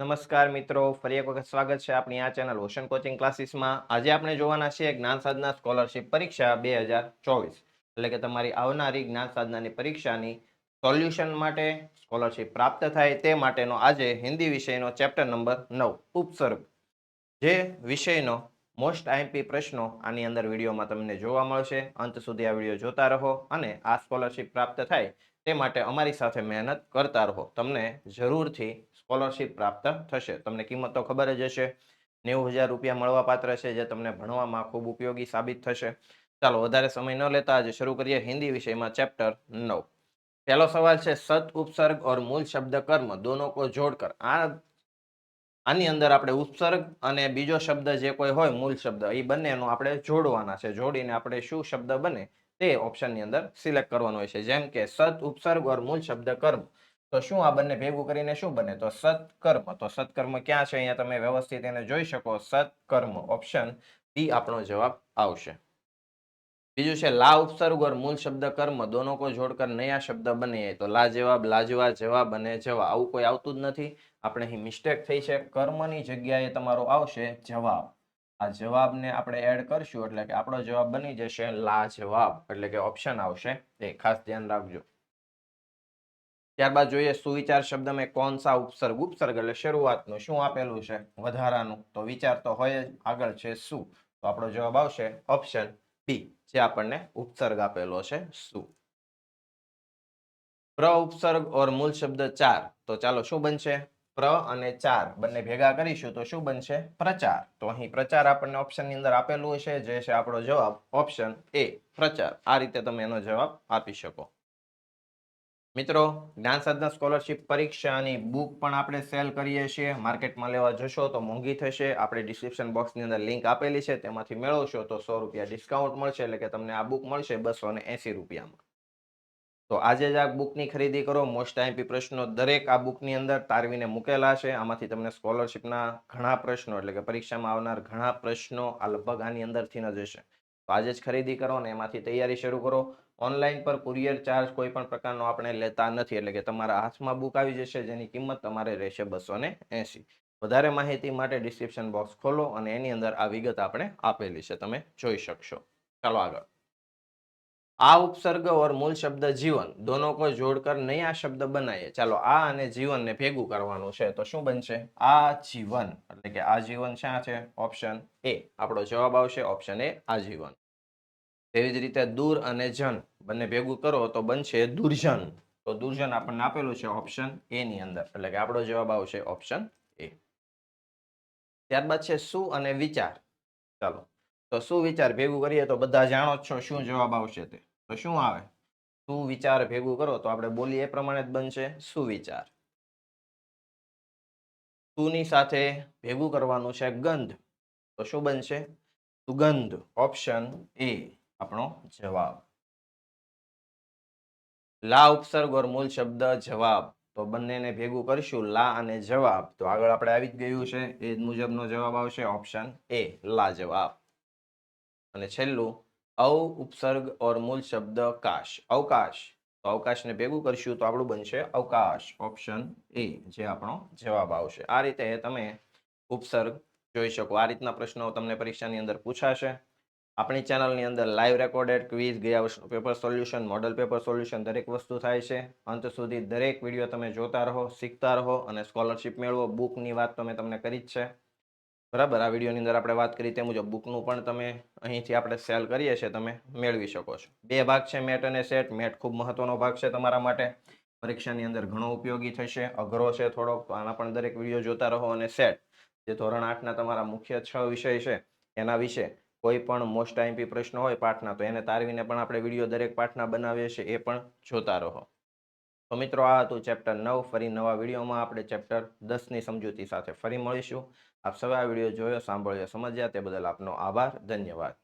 નમસ્કાર મિત્રો, ફરી એક વખત સ્વાગત છે આપણી આ ચેનલ ઓશન કોચિંગ ક્લાસીસમાં. આજે આપણે જોવાના છીએ જ્ઞાન સાધના સ્કોલરશિપ પરીક્ષા બે હજાર ચોવીસ. એટલે કે તમારી આવનારી જ્ઞાન સાધનાની પરીક્ષાની સોલ્યુશન માટે સ્કોલરશિપ પ્રાપ્ત થાય તે માટેનો આજે હિન્દી વિષયનો ચેપ્ટર નંબર નવ, ઉપસર્ગ. જે વિષયનો મોસ્ટ આઈએમપી પ્રશ્નો આની અંદર વિડીયોમાં તમને જોવા મળશે. અંત સુધી આ વીડિયો જોતા રહો અને આ સ્કોલરશિપ પ્રાપ્ત થાય તે માટે અમારી સાથે મહેનત કરતા રહો. તમને જરૂરથી સ્કોલરશિપ પ્રાપ્ત થશે. તમને કિંમત તો ખબર જ હશે. નેવું હજાર રૂપિયા મળવાપાત્ર છે જે તમને ભણવામાં ખૂબ ઉપયોગી સાબિત થશે. ચાલો, વધારે સમય ન લેતા આજે શરૂ કરીએ હિન્દી વિષયમાં ચેપ્ટર નવ. પહેલો સવાલ છે સત ઉપસર્ગ ઓર મૂળ શબ્દ કર્મ દોનો કો જોડકર. આ આની અંદર આપણે ઉપસર્ગ અને બીજો શબ્દ જે કોઈ હોય, મૂળ શબ્દ, એ બંનેનો આપણે જોડવાના છે. જોડીને આપણે શું શબ્દ બને તે ઓપ્શનની અંદર સિલેક્ટ કરવાનો હોય છે. જેમ કે સત, ઉપસર્ગ ઓર મૂળ શબ્દ કર્મ. તો શું આ બંને ભેગું કરીને શું બને? તો સત્કર્મ. તો સત્કર્મ ક્યાં છે? અહીંયા તમે વ્યવસ્થિત એને જોઈ શકો. સત્કર્મ ઓપ્શન ડી આપણો જવાબ આવશે. બીજું છે, લા ઉપસર્ગ ઓર મૂળ શબ્દ કર્મ દોનો કો જોડકર નયા શબ્દ બને તો લા જવાબ લાજવા જવાબ અને જવા આવું કોઈ આવતું જ નથી. આપણે અહીં મિસ્ટેક થઈ છે. કર્મની જગ્યાએ તમારો આવશે જવાબ. આ જવાબને આપણે એડ કરશું એટલે કે આપણો જવાબ બની જશે લા જવાબ એટલે કે ઓપ્શન આવશે. એ ખાસ ધ્યાન રાખજો. ત્યારબાદ જોઈએ સુવિચાર શબ્દ મેં કોણ સા ઉપસર્ગ? ઉપસર્ગ એટલે શરૂઆતનું, શું આપેલું છે? વધારાનું. તો વિચાર તો હોય આગળ છે શું? તો આપણો જવાબ આવશે ઓપ્શન બી જે આપણને ઉપસર્ગ આપેલો છે, સુ. પ્ર ઉપસર્ગ ઓર મૂળ શબ્દ ચાર. તો ચાલો શું બનશે? પ્ર અને ચાર બંને ભેગા કરીશું તો શું બનશે? પ્રચાર. તો અહીં પ્રચાર આપણને ઓપ્શનની અંદર આપેલું છે જે છે આપણો જવાબ. ઓપ્શન એ, પ્રચાર. આ રીતે તમે એનો જવાબ આપી શકો. મિત્રો જ્ઞાન સાધના સ્કોલરશિપ પરીક્ષાની બુક પણ આપણે સેલ કરીએ છીએ. માર્કેટમાં લેવા જશો તો મોંઘી થશે. આપણે ડિસ્ક્રિપ્શન બોક્સની અંદર લિંક આપેલી છે, તેમાંથી મેળવશો તો સો રૂપિયા ડિસ્કાઉન્ટ મળશે. એટલે કે તમને આ બુક મળશે બસો ને એંસી રૂપિયામાં. તો આજે જ આ બુકની ખરીદી કરો. મોસ્ટ આઈપી પ્રશ્નો દરેક આ બુકની અંદર તારવીને મૂકેલા છે. આમાંથી તમને સ્કોલરશિપના ઘણા પ્રશ્નો, એટલે કે પરીક્ષામાં આવનાર ઘણા પ્રશ્નો આ લગભગ આની અંદરથી ન જશે. તો આજે જ ખરીદી કરો ને એમાંથી તૈયારી શરૂ કરો. ઓનલાઈન પર કુરિયર ચાર્જ કોઈ પણ પ્રકારનો આપણે લેતા નથી, એટલે કે તમારા હાથમાં બુક આવી જશે, જેની કિંમત તમારે રહેશે બસો ને એંસી વધારે માહિતી માટે ડિસ્ક્રિપ્શન બોક્સ ખોલો અને એની અંદર આ વિગત આપણે આપેલી છે, તમે જોઈ શકશો. ચાલો આગળ. આ ઉપસર્ગ ઓર મૂળ શબ્દ જીવન, દોનો કો જોડકર નયા શબ્દ બનાવીએ ચાલો, આ અને જીવનને ભેગું કરવાનું છે, તો શું બનશે? આ જીવન, એટલે કે આ જીવન શા છે? ઓપ્શન એ આપણો જવાબ આવશે ઓપ્શન એ આજીવન તેવી જ રીતે દૂર અને જન. બંને ભેગું કરો તો બનશે દુર્જન. તો દુર્જન આપણને આપેલું છે ઓપ્શન એ ની અંદર. એટલે કે આપણો જવાબ આવશે ઓપ્શન એ ત્યારબાદ છે શું અને વિચાર. ચાલો. તો શું વિચાર ભેગું કરીએ તો બધા જાણો છો શું જવાબ આવશે તે. તો શું આવે? શું વિચાર ભેગું કરો તો આપણે બોલીએ પ્રમાણે જ બનશે સુવિચાર સુની સાથે ભેગું કરવાનું છે ગંધ. તો શું બનશે? સુગંધ. ઓપ્શન એ આપણો જવાબ. લા ઉપસર્ગ ઓર મૂળ શબ્દ જવાબ. તો બંનેને ભેગું કરશું, લા અને જવાબ. તો આગળ આપણે આવી જ ગયું છે, એ મુજબનો જવાબ આવશે ઓપ્શન એ, લા જવાબ. અને છેલ્લું અવ ઉપસર્ગ ઓર મૂળ શબ્દ કાશ. અવકાશ. તો અવકાશને ભેગું કરશું તો આપણું બનશે અવકાશ. ઓપ્શન એ, જે આપણો જવાબ આવશે. આ રીતે તમે ઉપસર્ગ જોઈ શકો. આ રીતના પ્રશ્નો તમને પરીક્ષાની અંદર પૂછાશે. આપણી ચેનલની અંદર લાઈવ રેકોર્ડેડ ક્વિઝ ગયા વર્ષનું paper solution model paper solution દરેક વસ્તુ થાય છે. અંત સુધી દરેક વીડિયો તમે જોતા રહો, શીખતા રહો અને સ્કોલરશિપ મેળવો. બુકની વાત તો મેં તમને કરી જ છે. બરાબર? આ વિડીયોની અંદર આપણે વાત કરી તે મુજબ બુકનું પણ તમે અહીંથી આપણે સેલ કરીએ છીએ, તમે મેળવી શકો છો. બે ભાગ છે મેટ અને સેટ. મેટ ખૂબ મહત્વનો ભાગ છે તમારા માટે. પરીક્ષાની અંદર ઘણો ઉપયોગી થશે. અઘરો છે થોડોક આના પણ દરેક વીડિયો જોતા રહો અને સેટ. જે ધોરણ આઠના તમારા મુખ્ય છ વિષય છે, એના વિશે કોઈ પણ મોસ્ટ આઈમ્પી પ્રશ્ન હોય પાઠના, તો એને તારવીને પણ આપણે વીડિયો દરેક પાઠના બનાવીએ છીએ, એ પણ જોતા રહો. તો મિત્રો, આ હતું ચેપ્ટર નવ, ફરી નવા વિડીયોમાં આપણે ચેપ્ટર દસની સમજૂતી સાથે ફરી મળીશું. આપ સૌએ આ વીડિયો જોયો, સાંભળ્યો, સમજ્યા, તે બદલ આપનો આભાર, ધન્યવાદ.